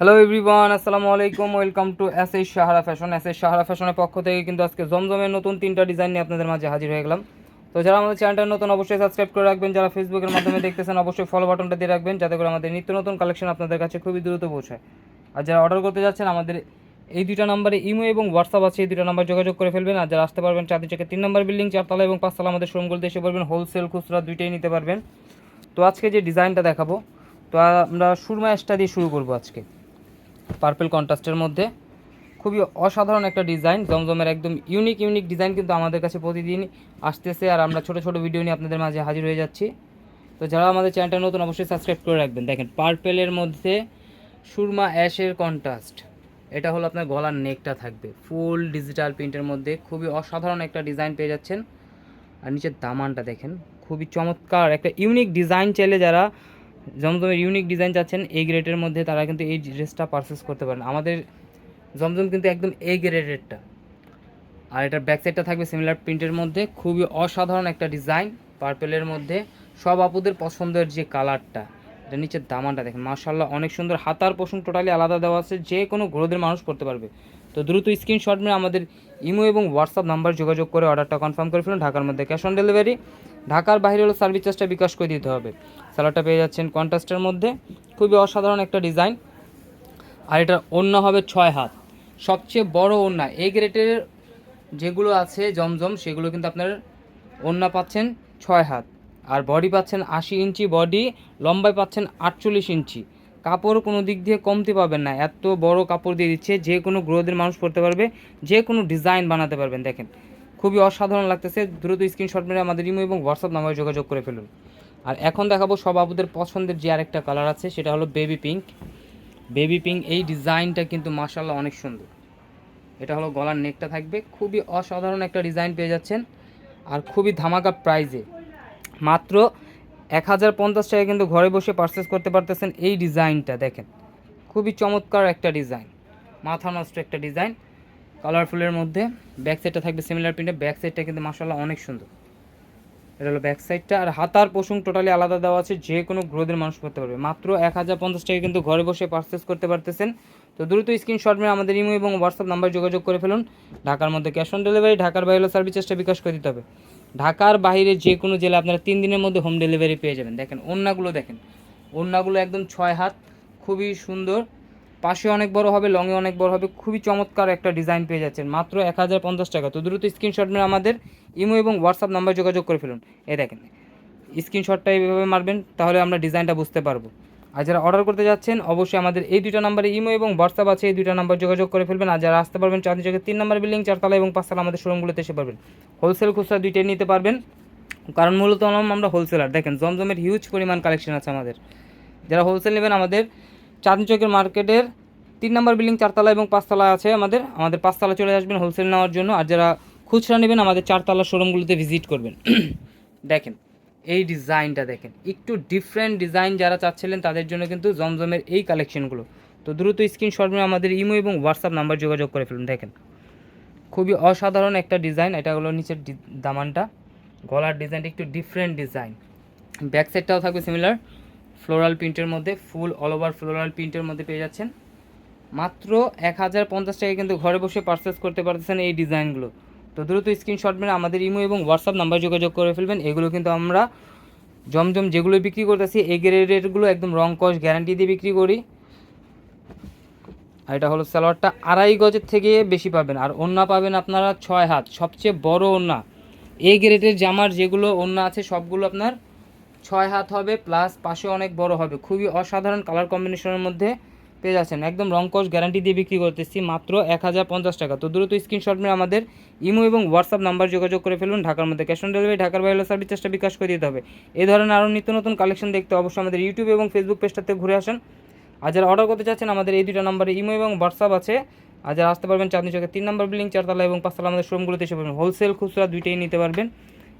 Hello everyone আসসালামু আলাইকুম welcome to S S Sahara fashion S S Sahara ফ্যাশনের পক্ষ থেকে কিন্তু আজকে জমজমের নতুন তিনটা ডিজাইন নিয়ে আপনাদের মাঝে হাজির হয়ে গেলাম। তো যারা আমাদের চ্যানেলটা নতুন, অবশ্যই সাবস্ক্রাইব করে রাখবেন। যারা ফেসবুকের মাধ্যমে দেখতেছেন, অবশ্যই ফলো বাটনটা দিয়ে রাখবেন, যাতে করে আমাদের নিত্য নতুন কালেকশন আপনাদের কাছে খুবই দ্রুত পৌঁছায়। আর যারা অর্ডার করতে যাচ্ছেন, আমাদের এই দুইটা নাম্বারে ইমো এবং হোয়াটসঅ্যাপ আছে, এই দুটো নাম্বার যোগাযোগ করে ফেলবেন। আর যারা আসতে পারবেন চাঁদি চকে তিন নম্বর বিল্ডিং চারতলা এবং পাঁচতলা আমাদের শোরুমগুলোতে এসে পড়বেন। হোলসেল খুচরা দুইটাই নিতে পারবেন। তো আজকে যে ডিজাইনটা দেখাবো, তো আমরা সুরমা অ্যাশটা দিয়ে শুরু করব আজকে। পার্পেল কন্ট্রাস্টের মধ্যে। খুবই অসাধারণ একটা ডিজাইন, জমজমের একদম ইউনিক ইউনিক ডিজাইন কিন্তু আমাদের কাছে প্রতিদিন আসতেছে আর আমরা ছোট ছোট ভিডিও নিয়ে আপনাদের মাঝে হাজির হয়ে যাচ্ছি। তো যারা আমাদের চ্যানেলটা নতুন, অবশ্যই সাবস্ক্রাইব করে রাখবেন। দেখেন পার্পেলের মধ্যে সুরমা অ্যাশের কন্ট্রাস্ট এটা হলো আপনার গলার নেকটা থাকবে। ফুল ডিজিটাল প্রিন্টের মধ্যে খুবই অসাধারণ একটা ডিজাইন পেয়ে যাচ্ছেন। আর নিচের দামানটা দেখেন, খুবই চমৎকার একটা ইউনিক ডিজাইন চাইলে যারা জমজমের ইউনিক ডিজাইন চাচ্ছেন এই গ্রেডের মধ্যে তারা কিন্তু এই ড্রেসটা পারচেস করতে পারেন। আমাদের জমজম কিন্তু একদম এ গ্রেডেরটা আর এটার ব্যাক সাইডটা থাকবে সিমিলার প্রিন্টের মধ্যে। খুবই অসাধারণ একটা ডিজাইন পার্পেলের মধ্যে। সব আপুদের পছন্দের যে কালারটা এটা নিচের দামানটা দেখেন। মার্শাল্লাহ অনেক সুন্দর হাতার পোষণ টোটালি আলাদা দেওয়া আছে। যে কোনো গ্রোদের মানুষ করতে পারবে। তো দ্রুত স্ক্রিনশট মেরে আমাদের ইমো এবং হোয়াটসঅ্যাপ নাম্বার যোগাযোগ করে অর্ডারটা কনফার্ম করে ফেলুন। ঢাকার মধ্যে ক্যাশ অন ডেলিভারি ঢাকার বাইরে হলো সার্ভিস চার্জটা বিকাশ করে দিতে হবে। স্যালাডটা পেয়ে যাচ্ছেন কন্ট্রাস্টের মধ্যে। খুবই অসাধারণ একটা ডিজাইন। আর এটা অন্য হবে ছয় হাত। সবচেয়ে বড় ওড়না। এ গ্রেটের যেগুলো আছে জমজম, সেগুলো কিন্তু আপনার ওড়না পাচ্ছেন ছয় হাত। আর বডি পাচ্ছেন আশি ইঞ্চি বডি, লম্বায় পাচ্ছেন আটচল্লিশ ইঞ্চি। কাপড় কোনো দিক দিয়ে কমতে পাবেন না। এত বড় কাপড় দিয়ে দিচ্ছে, যে কোনো গ্রোদের মানুষ পরতে পারবে, যে কোনো ডিজাইন বানাতে পারবেন। দেখেন খুবই অসাধারণ লাগতেছে। দ্রুত স্ক্রিনশট মেরে আমাদের ইমো এবং হোয়াটসঅ্যাপ নাম্বারে যোগাযোগ করে ফেলুন। আর এখন দেখাবো সব আপুদের পছন্দের যে আরেকটা কালার আছে, সেটা হলো বেবি পিঙ্ক বেবি পিঙ্ক এই ডিজাইনটা কিন্তু মাসাল্লাহ অনেক সুন্দর। এটা হলো গলার নেকটা থাকবে। খুবই অসাধারণ একটা ডিজাইন পেয়ে যাচ্ছেন। আর খুবই ধামাকা প্রাইজে মাত্র এক হাজার পঞ্চাশ টাকা কিন্তু ঘরে বসে পারচেস করতে পারতেছেন এই ডিজাইনটা দেখেন। খুবই চমৎকার একটা ডিজাইন মাথা নষ্ট একটা ডিজাইন কালারফুলের মধ্যে ব্যাক সাইডটা থাকবে সিমিলার প্রিন্টে ব্যাক সাইডটা কিন্তু মাসাল্লাহ অনেক সুন্দর। এটা হলো ব্যাক সাইডটা আর হাতার পোষণ টোটালি আলাদা দেওয়া আছে। যে কোনো গ্রোদের মানুষ করতে পারবে। মাত্র এক হাজার পঞ্চাশ টাকা কিন্তু ঘরে বসে পারচেস করতে পারতেছেন। তো দ্রুত স্ক্রিনশট মেরে আমাদের ইমো এবং হোয়াটসঅ্যাপ নাম্বার যোগাযোগ করে ফেলুন। ঢাকার মধ্যে ক্যাশ অন ডেলিভারি ঢাকার বাইরে সার্ভিস চার্জটা বিকাশ করে দিতে হবে। ঢাকার বাইরে যে কোনো জেলা আপনারা তিন দিনের মধ্যে হোম ডেলিভারি পেয়ে যাবেন। দেখেন ওন্নাগুলো দেখেন। ওন্নাগুলো একদম ছয় হাত। খুবই সুন্দর। পাশে অনেক বড় হবে লংয়ে অনেক বড় হবে, খুবই চমৎকার একটা ডিজাইন পেয়ে যাচ্ছেন। মাত্র এক হাজার পঞ্চাশ টাকা। তো দ্রুত স্ক্রিনশট মেরে আমাদের ইমো এবং হোয়াটসঅ্যাপ নাম্বার যোগাযোগ করে ফেলুন। এ দেখেন স্ক্রিনশটটা এইভাবে মারবেন, তাহলে আমরা ডিজাইনটা বুঝতে পারব। আর যারা অর্ডার করতে যাচ্ছেন, অবশ্যই আমাদের এই দুইটা নাম্বারে ইমো এবং হোয়াটসঅ্যাপ আছে, এই দুইটা নাম্বার যোগাযোগ করে ফেলবেন। আর যারা আসতে পারবেন চাঁদি চোখে তিন নাম্বার বিল্ডিং চারতলা এবং পাঁচতলা আমাদের শোরুমগুলোতে এসে পারবেন। হোলসেল খুচরা দুইটাই নিতে পারবেন। কারণ মূলত আমরা হোলসেলার দেখেন, জমজমের হিউজ পরিমাণ কালেকশন আছে আমাদের। যারা হোলসেল নেবেন, আমাদের চাঁদনি চকের মার্কেটের তিন নম্বর বিল্ডিং চারতলা এবং পাঁচতলা আছে আমাদের। আমাদের পাঁচতলা চলে আসবেন হোলসেল নেওয়ার জন্য। আর যারা খুচরা নেবেন, আমাদের চারতলা শোরুমগুলোতে ভিজিট করবেন। দেখেন, এই ডিজাইনটা দেখেন। একটু ডিফারেন্ট ডিজাইন যারা চাচ্ছিলেন, তাদের জন্য কিন্তু জমজমের এই কালেকশনগুলো তো দ্রুত স্ক্রিনশট নিয়ে আমাদের ইমো এবং হোয়াটসঅ্যাপ নাম্বার যোগাযোগ করে ফেলুন। দেখেন, খুবই অসাধারণ একটা ডিজাইন এটা হলো নিচের দামানটা। গলার ডিজাইনটা একটু ডিফারেন্ট ডিজাইন ব্যাক সাইডটাও থাকবে সিমিলার ফ্লোরাল প্রিন্টের মধ্যে ফুল অল ওভার ফ্লোরাল প্রিন্টের মধ্যে পেয়ে যাচ্ছেন। মাত্র এক হাজার পঞ্চাশ টাকায় কিন্তু ঘরে বসে পারচেস করতে পারতেছেন এই ডিজাইনগুলো। তো দ্রুত স্ক্রিনশট মেরে আমাদের ইমো এবং হোয়াটসঅ্যাপ নাম্বার যোগাযোগ করে ফেলবেন। এগুলো কিন্তু আমরা জমজম যেগুলো বিক্রি করতেছি এই রেটগুলো একদম রং কস গ্যারান্টি দিয়ে বিক্রি করি। আর এটা হলো সালোয়ারটা আড়াই গজের থেকে বেশি পাবেন। আর ওন্না পাবেন আপনারা ছয় হাত। সবচেয়ে বড় ওন্না এই গ্রেডের জামার যেগুলো ওন্না আছে, সবগুলো আপনার ছয় হাত হবে প্লাস পাশে অনেক বড় হবে। খুবই অসাধারণ কালার কম্বিনেশনের মধ্যে পেয়ে যাচ্ছেন। একদম রংকশ গ্যারান্টি দিয়ে বিক্রি করতেছি মাত্র এক হাজার পঞ্চাশ টাকা। তো দ্রুত স্ক্রিনশট মেরে আমাদের ইমো এবং হোয়াটসঅ্যাপ নাম্বার যোগাযোগ করে ফেলুন ঢাকার মধ্যে। ক্যাশ অন ডেলিভারি ঢাকার বাইরে সার্ভিস চার্জটা বিকাশ করে দিতে হবে। এই ধরনের আরও নিত্য নতুন কালেকশন দেখতে অবশ্যই আমাদের ইউটিউব এবং ফেসবুক পেজটাতে ঘুরে আসেন। আর যারা অর্ডার করতে চাচ্ছেন, আমাদের এই দুটো নাম্বারে ইমো এবং হোয়াটসঅ্যাপ আছে। আর যারা আসতে পারবেন চাঁদনি চকের তিন নম্বর বিল্ডিং চারতলা এবং পাঁচতলা আমাদের শোরুমগুলোতে এসে পারবেন হোলসেল খুচরা দুইটাই নিতে পারবেন।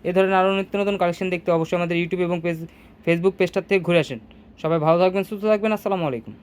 এ ধরনের আরও নিত্য নতুন কালেকশন দেখতে অবশ্যই আমাদের ইউটিউব এবং পেজ ফেসবুক পেজটার থেকে ঘুরে আসেন। সবাই ভালো থাকবেন, সুস্থ থাকবেন, আসসালামু আলাইকুম।